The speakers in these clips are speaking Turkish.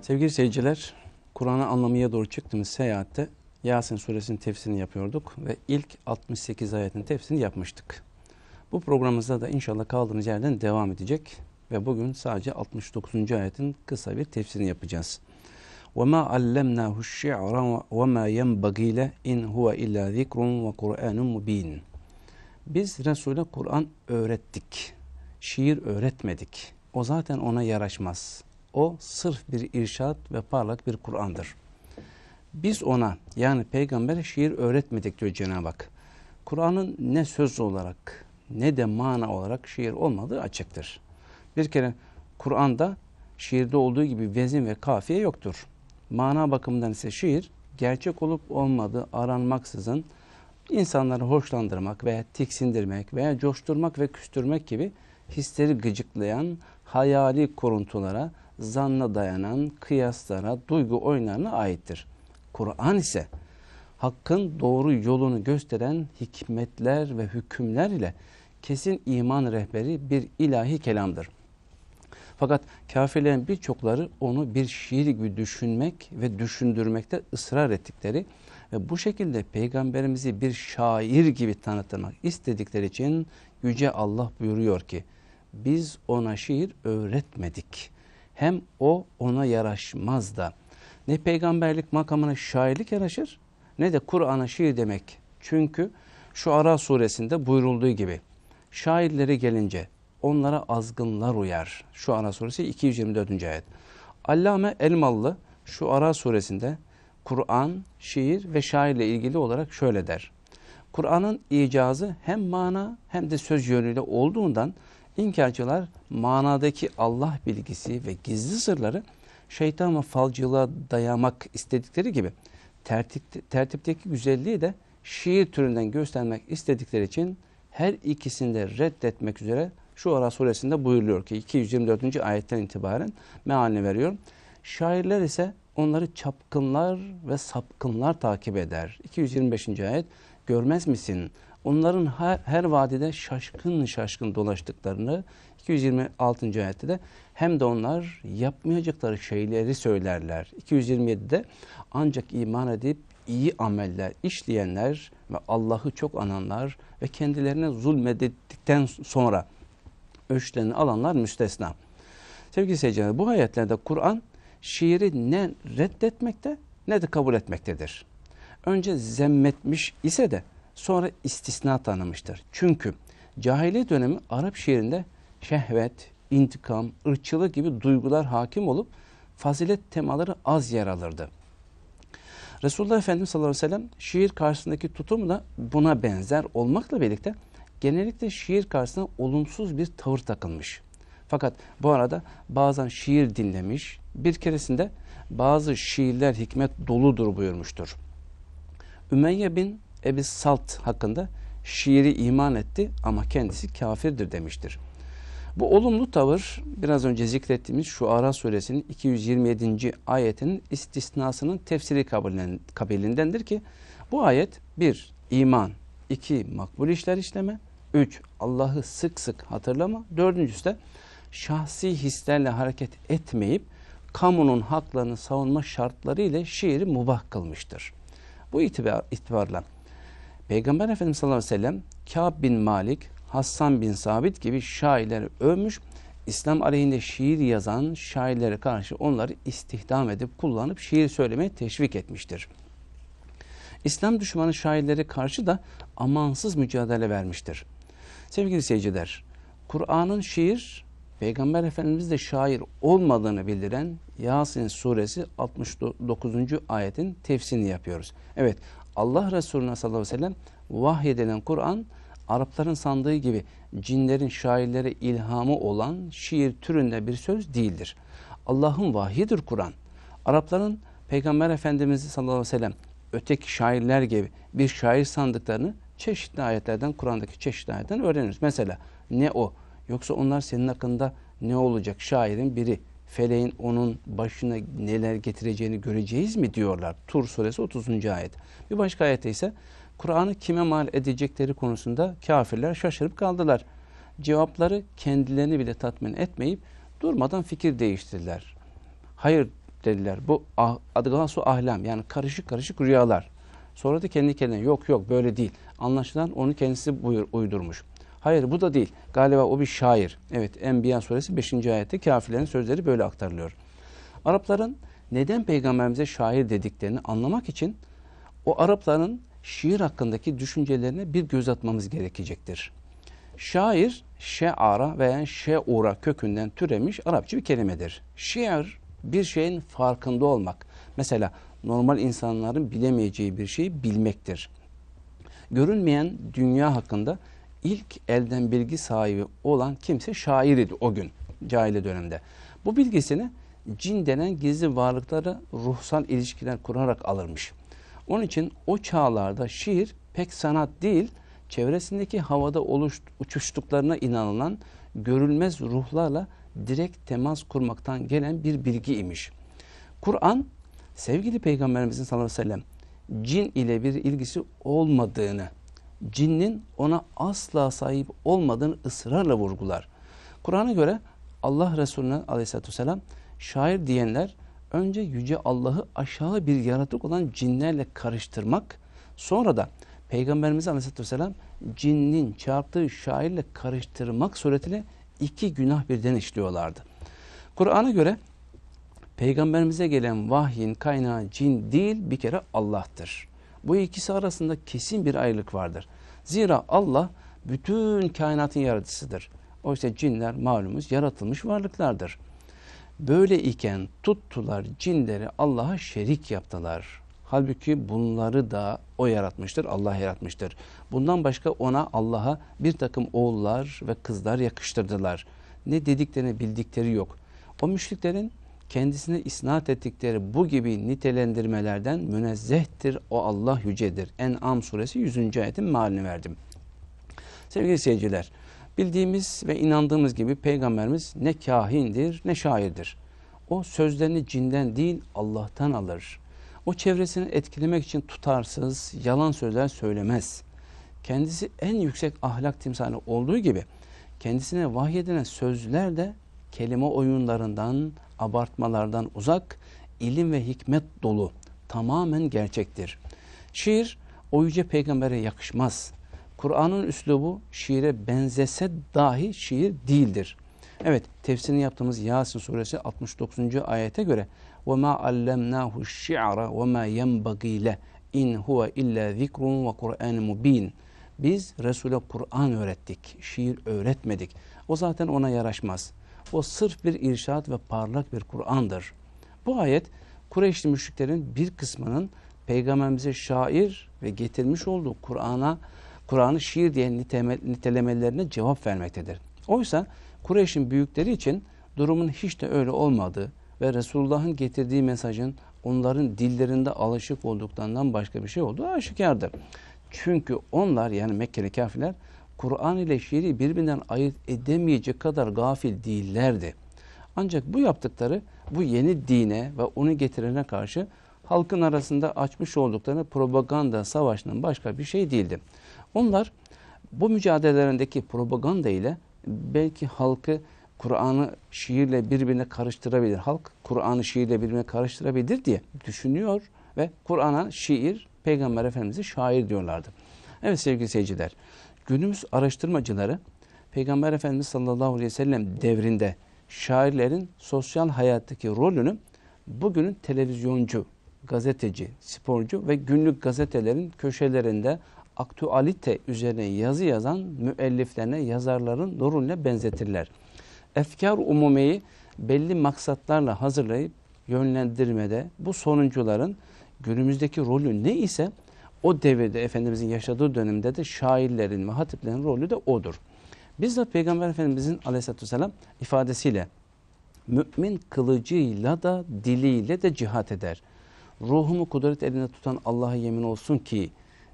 Sevgili seyirciler, Kur'an'ı anlamaya doğru çıktığımız seyahatte Yasin suresinin tefsirini yapıyorduk ve ilk 68 ayetin tefsirini yapmıştık. Bu programımızda da inşallah kaldığımız yerden devam edecek ve bugün sadece 69. ayetin kısa bir tefsirini yapacağız. وَمَا عَلَّمْنَاهُ الشِّعْرَ وَمَا يَنْبَغِي لَهُ اِنْ هُوَ اِلَّا ذِكْرٌ وَقُرْآنٌ مُب۪ينٌ Biz Resul'e Kur'an öğrettik. Şiir öğretmedik. O zaten ona yaraşmaz. O sırf bir irşat ve parlak bir Kur'an'dır. Biz ona yani peygambere şiir öğretmedik diyor Cenab-ı Hak. Kur'an'ın ne söz olarak ne de mana olarak şiir olmadığı açıktır. Bir kere Kur'an'da şiirde olduğu gibi vezin ve kafiye yoktur. Mana bakımından ise şiir gerçek olup olmadığı aranmaksızın insanları hoşlandırmak veya tiksindirmek veya coşturmak ve küstürmek gibi hisleri gıcıklayan hayali kuruntulara, zanna dayanan kıyaslara, duygu oyunlarına aittir. Kur'an ise hakkın doğru yolunu gösteren hikmetler ve hükümler ile kesin iman rehberi bir ilahi kelamdır. Fakat kafirlerin birçokları onu bir şiir gibi düşünmek ve düşündürmekte ısrar ettikleri ve bu şekilde peygamberimizi bir şair gibi tanıtmak istedikleri için Yüce Allah buyuruyor ki biz ona şiir öğretmedik. Hem o ona yaraşmaz da. Ne peygamberlik makamına şairlik yaraşır ne de Kur'an'a şiir demek. Çünkü şu Ara suresinde buyurulduğu gibi şairleri gelince onlara azgınlar uyar. Şu Ara suresi 224. ayet. Allame Elmalı şu Ara suresinde Kur'an, şiir ve şairle ilgili olarak şöyle der. Kur'an'ın icazı hem mana hem de söz yönüyle olduğundan inkarcılar manadaki Allah bilgisi ve gizli sırları şeytan ve falcılığa dayamak istedikleri gibi tertip, tertipteki güzelliği de şiir türünden göstermek istedikleri için her ikisini de reddetmek üzere şu ara suresinde buyuruyor ki 224. ayetten itibaren mealini veriyor. Şairler ise onları çapkınlar ve sapkınlar takip eder. 225. ayet görmez misin? Onların her, her vadide şaşkın şaşkın dolaştıklarını 226. ayette de hem de onlar yapmayacakları şeyleri söylerler. 227'de ancak iman edip iyi ameller işleyenler ve Allah'ı çok ananlar ve kendilerine zulmedildikten sonra ölçülerini alanlar müstesna. Sevgili seyirciler bu ayetlerde Kur'an şiiri ne reddetmekte ne de kabul etmektedir. Önce zemmetmiş ise de sonra istisna tanımıştır. Çünkü cahiliye dönemi Arap şiirinde şehvet, intikam, ırkçılık gibi duygular hakim olup fazilet temaları az yer alırdı. Resulullah Efendimiz sallallahu aleyhi ve sellem şiir karşısındaki tutumu da buna benzer olmakla birlikte genellikle şiir karşısında olumsuz bir tavır takılmış. Fakat bu arada bazen şiir dinlemiş, bir keresinde bazı şiirler hikmet doludur buyurmuştur. Ümeyye bin Ebi Salt hakkında şiiri iman etti ama kendisi kafirdir demiştir. Bu olumlu tavır biraz önce zikrettiğimiz şu Ara suresinin 227. ayetinin istisnasının tefsiri kabilindendir ki bu ayet bir iman, iki makbul işler işleme, üç Allah'ı sık sık hatırlama, dördüncüsü de şahsi hislerle hareket etmeyip kamunun haklarını savunma şartları ile şiiri mubah kılmıştır. Bu itibar, itibarla Peygamber Efendimiz sallallahu aleyhi ve sellem Kâb bin Malik, Hassan bin Sabit gibi şairleri övmüş. İslam aleyhinde şiir yazan şairlere karşı onları istihdam edip kullanıp şiir söylemeye teşvik etmiştir. İslam düşmanı şairlere karşı da amansız mücadele vermiştir. Sevgili seyirciler, Kur'an'ın şiir, Peygamber Efendimiz de şair olmadığını bildiren Yasin suresi 69. ayetin tefsirini yapıyoruz. Evet, Allah Resulüne sallallahu aleyhi ve sellem vahyedilen Kur'an Arapların sandığı gibi cinlerin şairlere ilhamı olan şiir türünde bir söz değildir. Allah'ın vahyidir Kur'an. Arapların Peygamber Efendimiz sallallahu aleyhi ve sellem öteki şairler gibi bir şair sandıklarını çeşitli ayetlerden, Kur'an'daki çeşitli ayetlerden öğreniriz. Mesela ne o? Yoksa onlar senin hakkında ne olacak? Şairin biri. Feleğin onun başına neler getireceğini göreceğiz mi diyorlar. Tur suresi 30. ayet. Bir başka ayette ise Kur'an'ı kime mal edecekleri konusunda kafirler şaşırıp kaldılar. Cevapları kendilerini bile tatmin etmeyip durmadan fikir değiştirdiler. Hayır dediler. Bu ah, adgasu ahlam yani karışık karışık rüyalar. Sonra da kendi kendine yok yok böyle değil. Anlaşılan onu kendisi buyur, uydurmuş. Hayır bu da değil. Galiba o bir şair. Evet Enbiya suresi 5. ayette kafirlerin sözleri böyle aktarılıyor. Arapların neden peygamberimize şair dediklerini anlamak için o Arapların şiir hakkındaki düşüncelerine bir göz atmamız gerekecektir. Şair, şe'ara veya şe'ura kökünden türemiş Arapça bir kelimedir. Şiir, bir şeyin farkında olmak. Mesela normal insanların bilemeyeceği bir şeyi bilmektir. Görünmeyen dünya hakkında ilk elden bilgi sahibi olan kimse şair idi o gün cahili dönemde. Bu bilgisini cin denen gizli varlıkları ruhsal ilişkiler kurarak alırmış. Onun için o çağlarda şiir pek sanat değil, çevresindeki havada oluş, uçuştuklarına inanılan görülmez ruhlarla direkt temas kurmaktan gelen bir bilgi imiş. Kur'an sevgili Peygamberimizin sallallahu aleyhi ve sellem cin ile bir ilgisi olmadığını, cinnin ona asla sahip olmadığını ısrarla vurgular. Kur'an'a göre Allah Resulüne aleyhissalatü vesselam şair diyenler önce Yüce Allah'ı aşağı bir yaratık olan cinlerle karıştırmak, sonra da Peygamberimiz Aleyhisselatü Vesselam cinnin çarptığı şairle karıştırmak suretiyle iki günah birden işliyorlardı. Kur'an'a göre Peygamberimize gelen vahyin kaynağı cin değil bir kere Allah'tır. Bu ikisi arasında kesin bir ayrılık vardır. Zira Allah bütün kainatın yaratıcısıdır. Oysa cinler malumuz yaratılmış varlıklardır. Böyle iken tuttular cinleri Allah'a şerik yaptılar. Halbuki bunları da o yaratmıştır, Allah yaratmıştır. Bundan başka ona Allah'a bir takım oğullar ve kızlar yakıştırdılar. Ne dediklerini bildikleri yok. O müşriklerin kendisine isnat ettikleri bu gibi nitelendirmelerden münezzehtir. O Allah yücedir. En'am suresi 100. ayetin malini verdim. Sevgili seyirciler, bildiğimiz ve inandığımız gibi peygamberimiz ne kahindir ne şairdir. O sözlerini cinden değil Allah'tan alır. O çevresini etkilemek için tutarsız, yalan sözler söylemez. Kendisi en yüksek ahlak timsali olduğu gibi kendisine vahyedilen sözler de kelime oyunlarından, abartmalardan uzak, ilim ve hikmet dolu, tamamen gerçektir. Şiir o yüce peygambere yakışmaz. Kur'an'ın üslubu şiire benzese dahi şiir değildir. Evet, tefsirini yaptığımız Yasin suresi 69. ayete göre وَمَا عَلَّمْنَاهُ الشِّعْرَ وَمَا يَنْبَغِي لَهُ in huve illa zikrun ve Kur'an mubin. Biz Resul'e Kur'an öğrettik, şiir öğretmedik. O zaten ona yaraşmaz. O sırf bir irşat ve parlak bir Kur'an'dır. Bu ayet Kureyşli müşriklerin bir kısmının peygamberimize şair ve getirmiş olduğu Kur'an'a Kur'an'ı şiir diye nitelemelerine cevap vermektedir. Oysa Kureyş'in büyükleri için durumun hiç de öyle olmadığı ve Resulullah'ın getirdiği mesajın onların dillerinde alışık olduklarından başka bir şey olduğu aşikardır. Çünkü onlar yani Mekkeli kafirler Kur'an ile şiiri birbirinden ayırt edemeyecek kadar gafil değillerdi. Ancak bu yaptıkları bu yeni dine ve onu getirene karşı halkın arasında açmış oldukları propaganda savaşının başka bir şey değildi. Onlar bu mücadelelerindeki propaganda ile belki halkı Kur'an'ı şiirle birbirine karıştırabilir. Halk Kur'an'ı şiirle birbirine karıştırabilir diye düşünüyor ve Kur'an'a şiir, Peygamber Efendimiz'i şair diyorlardı. Evet sevgili seyirciler, günümüz araştırmacıları Peygamber Efendimiz sallallahu aleyhi ve sellem devrinde şairlerin sosyal hayattaki rolünü bugünün televizyoncu, gazeteci, sporcu ve günlük gazetelerin köşelerinde aktüalite üzerine yazı yazan müelliflerine, yazarların rolüne benzetirler. Efkar umumeyi belli maksatlarla hazırlayıp yönlendirmede bu sonuncuların günümüzdeki rolü ne ise o devirde Efendimizin yaşadığı dönemde de şairlerin ve hatiplerin rolü de odur. Bizzat Peygamber Efendimizin aleyhissalatü vesselam ifadesiyle mümin kılıcıyla da diliyle de cihat eder. Ruhumu kudret elinde tutan Allah'a yemin olsun ki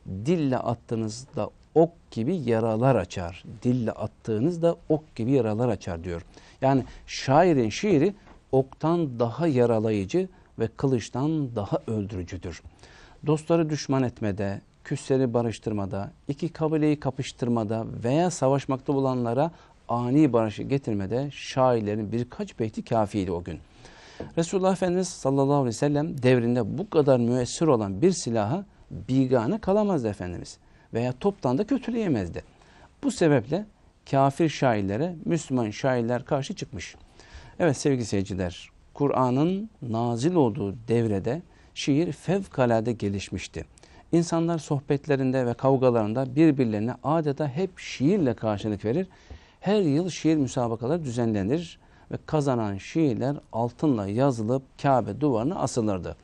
dille attığınızda ok gibi yaralar açar. Dille attığınızda ok gibi yaralar açar diyor. Yani şairin şiiri oktan daha yaralayıcı ve kılıçtan daha öldürücüdür. Dostları düşman etmede, küsleri barıştırmada, iki kabileyi kapıştırmada veya savaşmakta olanlara ani barışı getirmede şairlerin birkaç beyti kafiydi o gün. Resulullah Efendimiz sallallahu aleyhi ve sellem devrinde bu kadar müessir olan bir silaha bigane kalamazdı Efendimiz. Veya toptan da kötüleyemezdi. Bu sebeple kafir şairlere Müslüman şairler karşı çıkmış. Evet sevgili seyirciler, Kur'an'ın nazil olduğu devrede şiir fevkalade gelişmişti. İnsanlar sohbetlerinde ve kavgalarında birbirlerine adeta hep şiirle karşılık verir. Her yıl şiir müsabakaları düzenlenir ve kazanan şiirler altınla yazılıp Kabe duvarına asılırdı.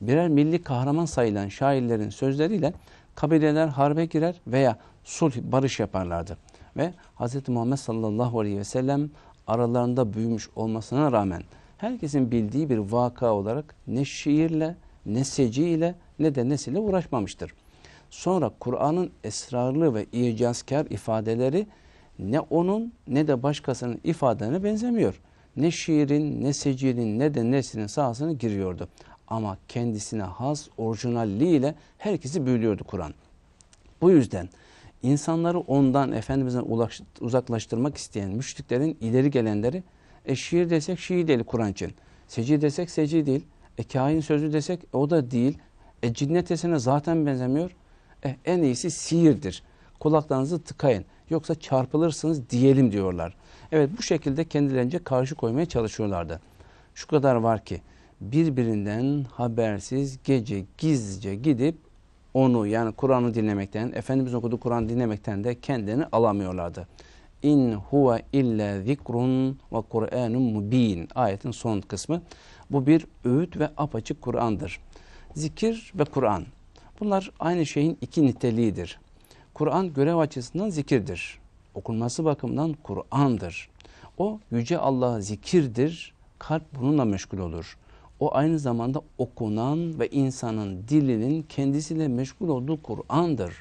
Birer milli kahraman sayılan şairlerin sözleriyle kabileler harbe girer veya sulh barış yaparlardı. Ve Hz. Muhammed sallallahu aleyhi ve sellem aralarında büyümüş olmasına rağmen herkesin bildiği bir vaka olarak ne şiirle ne seciyle ne de nesille uğraşmamıştır. Sonra Kur'an'ın esrarlı ve icazkar ifadeleri ne onun ne de başkasının ifadelerine benzemiyor. Ne şiirin, ne secinin, ne de neslinin sahasına giriyordu. Ama kendisine has orijinalliğiyle herkesi büyülüyordu Kur'an. Bu yüzden insanları ondan Efendimiz'den uzaklaştırmak isteyen müşriklerin ileri gelenleri e şiir desek şiir değil Kur'an için. Seci desek seci değil. E kahin sözü desek o da değil. E cinnet desene zaten benzemiyor. E, en iyisi sihirdir. Kulaklarınızı tıkayın. Yoksa çarpılırsınız diyelim diyorlar. Evet bu şekilde kendilerince karşı koymaya çalışıyorlardı. Şu kadar var ki birbirinden habersiz gece gizlice gidip onu yani Kur'an'ı dinlemekten, Efendimiz okuduğu Kur'an dinlemekten de kendini alamıyorlardı. İn huve illa zikrun ve Kur'anun mubin. Ayetin son kısmı. Bu bir öğüt ve apaçık Kur'an'dır. Zikir ve Kur'an. Bunlar aynı şeyin iki niteliğidir. Kur'an görev açısından zikirdir. Okunması bakımından Kur'an'dır. O yüce Allah'a zikirdir. Kalp bununla meşgul olur. O aynı zamanda okunan ve insanın dilinin kendisiyle meşgul olduğu Kur'an'dır.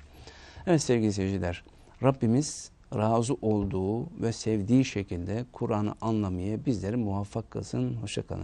Evet sevgili seyirciler, Rabbimiz razı olduğu ve sevdiği şekilde Kur'an'ı anlamaya bizleri muvaffak kılsın. Hoşçakalın.